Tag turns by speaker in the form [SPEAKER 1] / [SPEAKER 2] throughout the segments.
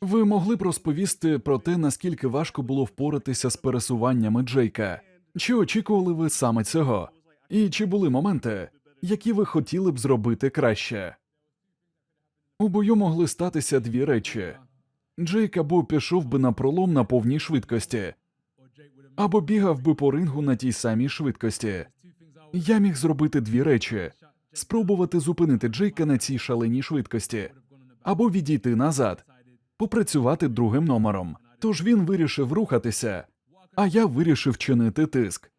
[SPEAKER 1] Ви могли б розповісти про те, наскільки важко було впоратися з пересуваннями Джейка? Чи очікували ви саме цього? І чи були моменти, які ви хотіли б зробити краще? У бою могли статися дві речі: Джейк або пішов би на пролом на повній швидкості, або бігав би по рингу на тій самій швидкості. Я міг зробити дві речі: спробувати зупинити Джейка на цій шаленій швидкості, або відійти назад, попрацювати другим номером. Тож він вирішив рухатися, а я вирішив чинити тиск.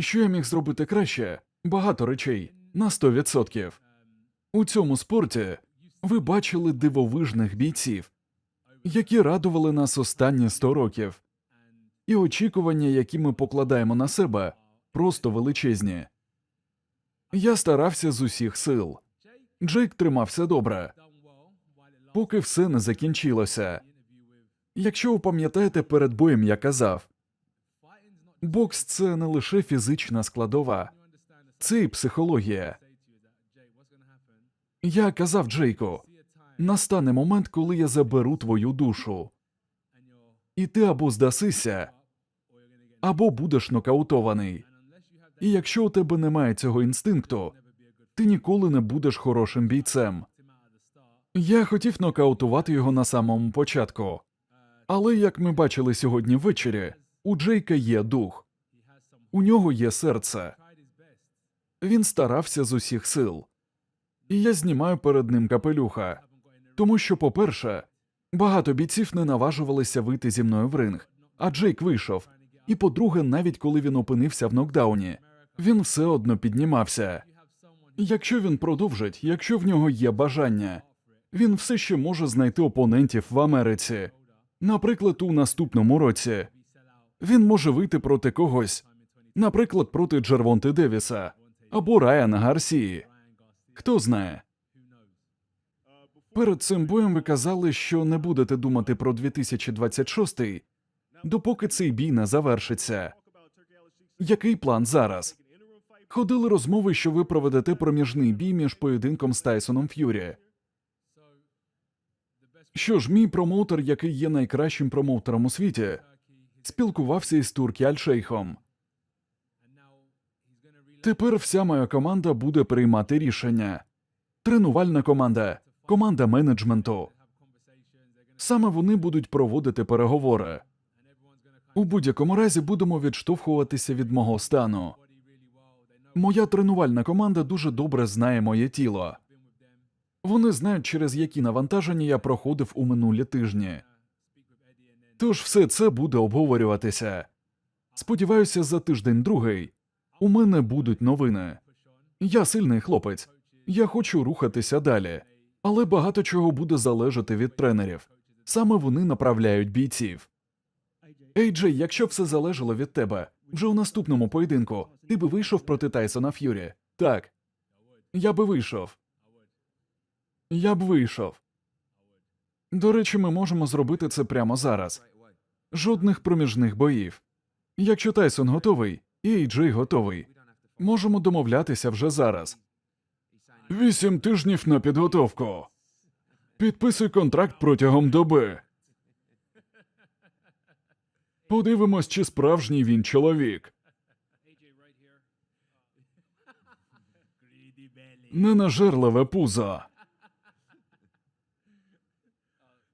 [SPEAKER 1] Що я міг зробити краще? Багато речей на 100%. У цьому спорті ви бачили дивовижних бійців, які радували нас останні 100 років, і очікування, які ми покладаємо на себе, просто величезні. Я старався з усіх сил. Джейк тримався добре, поки все не закінчилося. Якщо ви пам'ятаєте, перед боєм я казав, бокс це не лише фізична складова, це і психологія. Я казав Джейку, настане момент, коли я заберу твою душу, і ти або здасися, або будеш нокаутований. І якщо у тебе немає цього інстинкту, ти ніколи не будеш хорошим бійцем. Я хотів нокаутувати його на самому початку, але як ми бачили сьогодні ввечері, у Джейка є дух, у нього є серце. Він старався з усіх сил, і я знімаю перед ним капелюха. Тому що, по-перше, багато бійців не наважувалися вийти зі мною в ринг, а Джейк вийшов. І по-друге, навіть коли він опинився в нокдауні, він все одно піднімався. Якщо він продовжить, якщо в нього є бажання, він все ще може знайти опонентів в Америці. Наприклад, у наступному році він може вийти проти когось, наприклад, проти Джервонти Девіса або Райана Гарсії. Хто знає. Перед цим боєм ви казали, що не будете думати про 2026, допоки цей бій не завершиться. Який план зараз? Ходили розмови, що ви проведете проміжний бій між поєдинком з Тайсоном Ф'юрі. Що ж, мій промоутер, який є найкращим промоутером у світі, спілкувався із Туркі Альшейхом. Тепер вся моя команда буде приймати рішення. Тренувальна команда, команда менеджменту. Саме вони будуть проводити переговори. У будь-якому разі будемо відштовхуватися від мого стану. Моя тренувальна команда дуже добре знає моє тіло. Вони знають, через які навантаження я проходив у минулі тижні. Тож все це буде обговорюватися. Сподіваюся, за тиждень другий у мене будуть новини. Я сильний хлопець, я хочу рухатися далі, але багато чого буде залежати від тренерів. Саме вони направляють бійців. Ейджей, якщо все залежало від тебе, вже у наступному поєдинку ти би вийшов проти Тайсона Ф'юрі. Так. Я би вийшов. Я б вийшов. До речі, ми можемо зробити це прямо зараз. Жодних проміжних боїв. Якщо Тайсон готовий, і Ейджей готовий. Можемо домовлятися вже зараз. Вісім тижнів на підготовку. Підписуй контракт протягом доби. Подивимось, чи справжній він чоловік. Ненажерливе пузо.